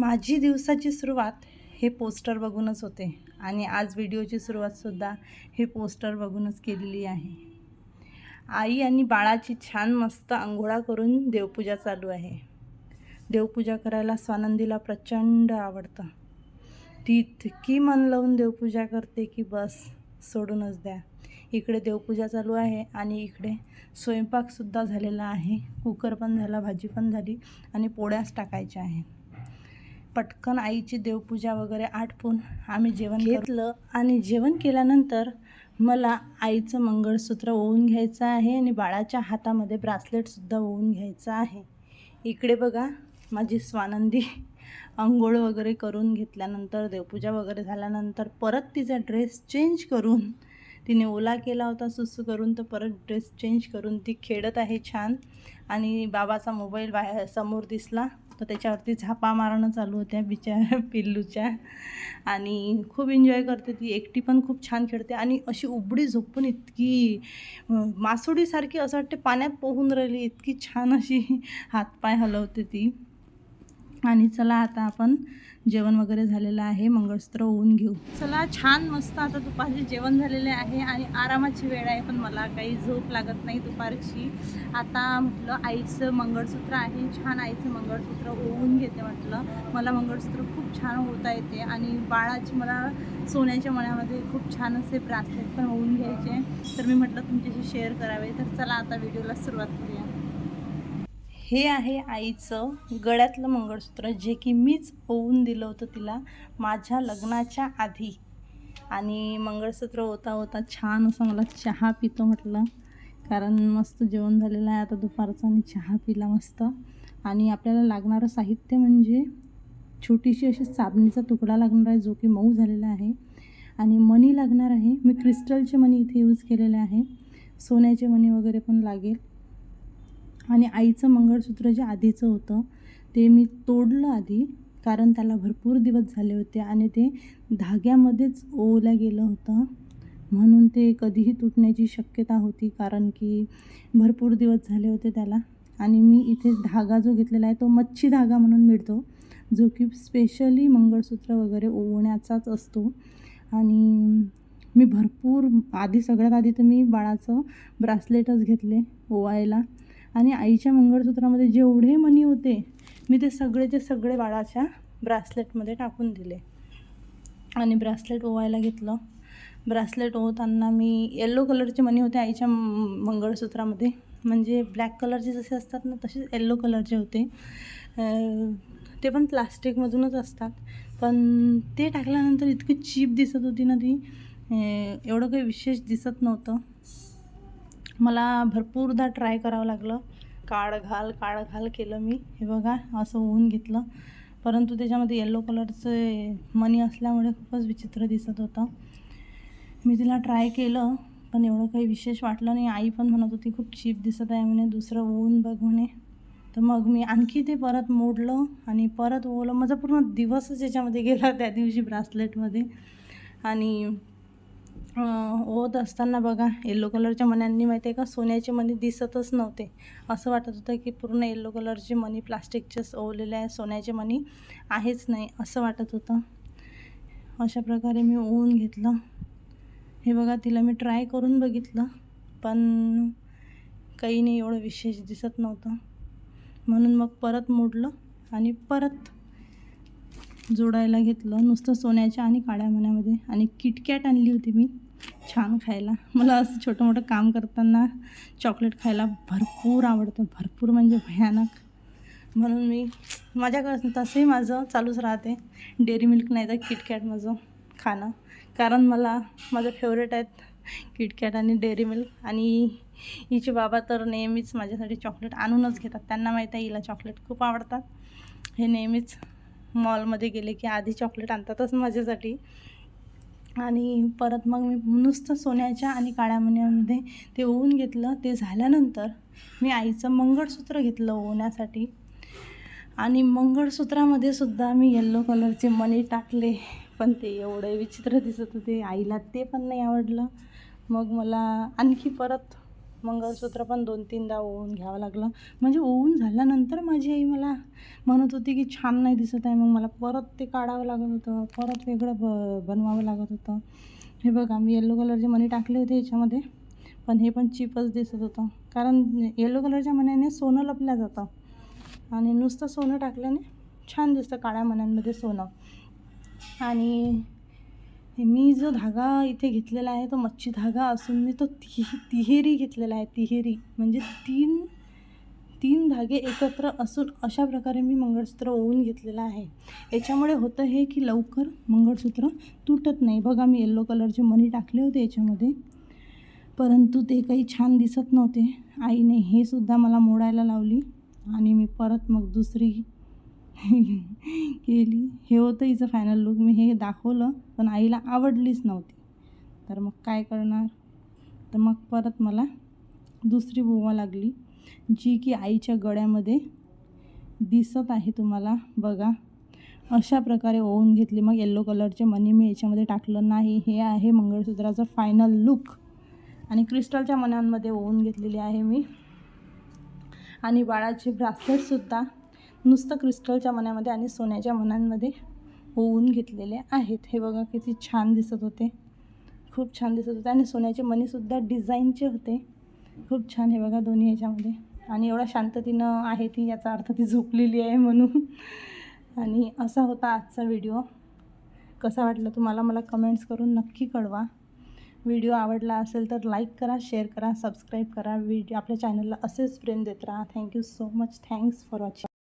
माझी दिवसाची सुरुवात हे पोस्टर बघूनच होते आणि आज व्हिडिओची सुरुवातसुद्धा हे पोस्टर बघूनच केलेली आहे. आई आणि बाळाची छान मस्त आंघोळा करून देवपूजा चालू आहे. देवपूजा करायला स्वानंदीला प्रचंड आवडतं. ती इतकी मन लावून देवपूजा करते की बस सोडूनच द्या. इकडे देवपूजा चालू आहे आणि इकडे स्वयंपाकसुद्धा झालेला आहे. कुकर पण झाला भाजी पण झाली आणि पोळ्याच टाकायच्या आहे पटकन आईची देवपूजा वगैरे आटपून आम्ही जेवण घेतलं आणि जेवण केल्यानंतर मला आईचं मंगळसूत्र ओवून घ्यायचं आहे आणि बाळाच्या हातामध्ये ब्रासलेटसुद्धा ओवून घ्यायचं आहे. इकडे बघा माझी स्वानंदी आंघोळ वगैरे करून घेतल्यानंतर देवपूजा वगैरे झाल्यानंतर परत तिचा ड्रेस चेंज करून तिने ओला केला होता सुसू करून तर परत ड्रेस चेंज करून ती खेळत आहे छान. आणि बाबाचा मोबाईल बाहेर समोर दिसला. तर त्याच्यावरती झापा मारणं चालू होत्या बिचार पिल्लूच्या. आणि खूप एन्जॉय करते ती. एकटी पण खूप छान खेळते. आणि अशी उबडी झोपून इतकी मासोडीसारखी असं वाटते पाण्यात पोहून राहिली. इतकी छान अशी हातपाय हलवते ती. आणि चला आता आपण जेवण वगैरे झालेलं आहे मंगळसूत्र होऊन घेऊ. चला छान मस्त आता दुपारचे जेवण झालेले आहे आणि आरामाची वेळ आहे पण मला काही झोप लागत नाही दुपारची. आता म्हटलं आईचं मंगळसूत्र आहे छान आईचं मंगळसूत्र ओवून घेते म्हटलं. मला मंगळसूत्र खूप छान होता येते आणि बाळाची मला सोन्याच्या मळ्यामध्ये खूप छान असे ब्रासलेट पण होऊन घ्यायचे. तर मी म्हटलं तुमच्याशी शेअर करावे. तर चला आता व्हिडिओला सुरुवात करूया. हे आहे आईचं गळ्यातलं मंगळसूत्र जे की मीच होऊन दिलं होतं तिला माझ्या लग्नाच्या आधी. आणि मंगळसूत्र होता होता छान असं मला चहा पितो म्हटलं. कारण मस्त जेवण झालेलं आहे आता दुपारचं आणि चहा पिला मस्त. आणि आपल्याला लागणारं साहित्य म्हणजे छोटीशी अशी साबणीचा तुकडा लागणार आहे जो की मऊ झालेला आहे. आणि मणी लागणार आहे. मी क्रिस्टलचे मणी इथे यूज केलेले आहे. सोन्याचे मणी वगैरे पण लागेल. आणि आईचं मंगळसूत्र जे आधीचं होतं ते मी तोडलं आधी कारण त्याला भरपूर दिवस झाले होते आणि ते धाग्यामध्येच ओवलं गेलं होतं. म्हणून ते कधीही तुटण्याची शक्यता होती कारण की भरपूर दिवस झाले होते त्याला. आणि मी इथे धागा जो घेतलेला आहे तो मच्छी धागा म्हणून मिळतो जो की स्पेशली मंगळसूत्र वगैरे ओवण्याचाच असतो. आणि मी भरपूर आधी सगळ्यात आधी तर मी बाळाचं ब्रासलेटच घेतले ओवायला. आणि आईच्या मंगळसूत्रामध्ये जेवढे मनी होते मी ते सगळेचे सगळे बाळाच्या ब्रासलेटमध्ये टाकून दिले. आणि ब्रासलेट ओवायला घेतलं. ब्रासलेट ओवताना मी येल्लो कलरचे मणी होते आईच्या मंगळसूत्रामध्ये. म्हणजे ब्लॅक कलरचे जसे असतात ना तसेच येल्लो कलरचे होते. ते पण प्लास्टिकमधूनच असतात. पण ते टाकल्यानंतर इतकी चीप दिसत होती ना ती. एवढं काही विशेष दिसत नव्हतं. मला भरपूरदा ट्राय करावं लागलं. काळ घाल काळ घाल केलं मी. हे बघा असं होऊन घेतलं. परंतु त्याच्यामध्ये येल्लो कलरचे मनी असल्यामुळे खूपच विचित्र दिसत होतं. मी तिला ट्राय केलं पण एवढं काही विशेष वाटलं नाही. आई पण म्हणत होती खूप चीप दिसत आहे. म्हणे दुसरं ओवून बघ. म्हणे. तर मग मी आणखी ते परत मोडलं आणि परत ओवलं माझा पूर्ण दिवसच याच्यामध्ये गेला त्या दिवशी ब्रासलेटमध्ये आणि ओत असताना बघा येल्लो कलरच्या मण्यांनी माहिती आहे का सोन्याचे मणी दिसतच नव्हते. असं वाटत होतं की पूर्ण येल्लो कलरचे मणी प्लास्टिकचेच ओवलेले आहे सोन्याचे मणी आहेच नाही असं वाटत होतं. अशा प्रकारे मी ओवून घेतलं. हे बघा तिला मी ट्राय करून बघितलं पण काही नाही एवढं विशेष दिसत नव्हतं. म्हणून मग परत मोडलं आणि परत जोडायला घेतलं. नुसतं सोन्याच्या आणि काळ्या मण्यामध्ये आणि किटकॅट आणली होती मी छान खायला. मला असं छोटं मोठं काम करताना चॉकलेट खायला भरपूर आवडतं. भरपूर म्हणजे भयानक. म्हणून मी माझ्याकडं तसंही माझं चालूच राहते. डेअरी मिल्क नाही तर किटकॅट माझं खाणं. कारण मला माझं फेवरेट आहेत किटकॅट आणि डेअरी मिल्क. आणि हिचे बाबा तर नेहमीच माझ्यासाठी चॉकलेट आणूनच घेतात. त्यांना माहीत आहे हिला चॉकलेट खूप आवडतात. हे नेहमीच मॉलमध्ये गेले की आधी चॉकलेट आणतातच माझ्यासाठी. आणि परत मग मी नुसतं सोन्याच्या आणि काळ्या मण्यामध्ये ते ओवून घेतलं. ते झाल्यानंतर मी आईचं मंगळसूत्र घेतलं ओवण्यासाठी. आणि मंगळसूत्रामध्ये सुद्धा मी येल्लो कलरचे मणी टाकले. पण ते एवढे विचित्र दिसत होते. आईला ते पण नाही आवडलं. मग मला आणखी परत मंगळसूत्र पण दोन तीनदा ओवून घ्यावं लागलं. म्हणजे ओवून झाल्यानंतर माझी आई मला म्हणत होती की छान नाही दिसत आहे. मग मला परत ते काढावं लागत होतं. परत वेगळं ब बनवावं लागत होतं. हे बघा मी येल्लो कलरचे मणी टाकले होते याच्यामध्ये पण हे पण चीपच दिसत होतं. कारण येलो कलरच्या मण्याने सोनं लपल्या जातं. आणि नुसतं सोनं टाकल्याने छान दिसतं काळ्या मण्यांमध्ये सोनं. आणि मी जो धागा इथे घेतलेला आहे तो मच्छी धागा असून मी तो ति तिहेरी घेतलेला आहे तिहेरी. म्हणजे तीन तीन धागे एकत्र असून अशा प्रकारे मी मंगळसूत्र ओवून घेतलेलं आहे. याच्यामुळे होतं हे की लवकर मंगळसूत्र तुटत नाही. बघा मी येल्लो कलरचे मणी टाकले होते याच्यामध्ये. परंतु ते काही छान दिसत नव्हते. आईने हे सुद्धा मला मोडायला लावली आणि मी परत मग दुसरी केली. हे होतं हिचं फायनल लुक मी हे दाखवलं पण आईला आवडलीच नव्हती. तर मग काय करणार? तर मग परत मला दुसरी बोवा लागली जी की आईच्या गळ्यामध्ये दिसत आहे तुम्हाला. बघा अशा प्रकारे ओवून घेतली. मग येल्लो कलरचे मनी मी याच्यामध्ये टाकलं नाही. हे आहे मंगळसूत्राचं फायनल लुक आणि क्रिस्टलच्या मण्यांमध्ये ओवून घेतलेली आहे मी. आणि बाळाचे ब्रासलेटसुद्धा नुसतं क्रिस्टलच्या मनामध्ये आणि सोन्याच्या मनांमध्ये होऊन घेतलेले आहेत. हे बघा किती छान दिसत होते. खूप छान दिसत होते आणि सोन्याचे मणीसुद्धा डिझाईनचे होते. खूप छान हे बघा दोन्ही ह्याच्यामध्ये. आणि एवढ्या शांततेनं आहे ती याचा अर्थ ती झोपलेली आहे म्हणून. आणि असा होता आजचा व्हिडिओ. कसा वाटला तुम्हाला मला कमेंट्स करून नक्की कळवा. व्हिडिओ आवडला असेल तर लाईक करा शेअर करा सबस्क्राईब करा. व्हिडिओ आपल्या चॅनलला असेच प्रेम देत राहा. Thank you so much thanks for watching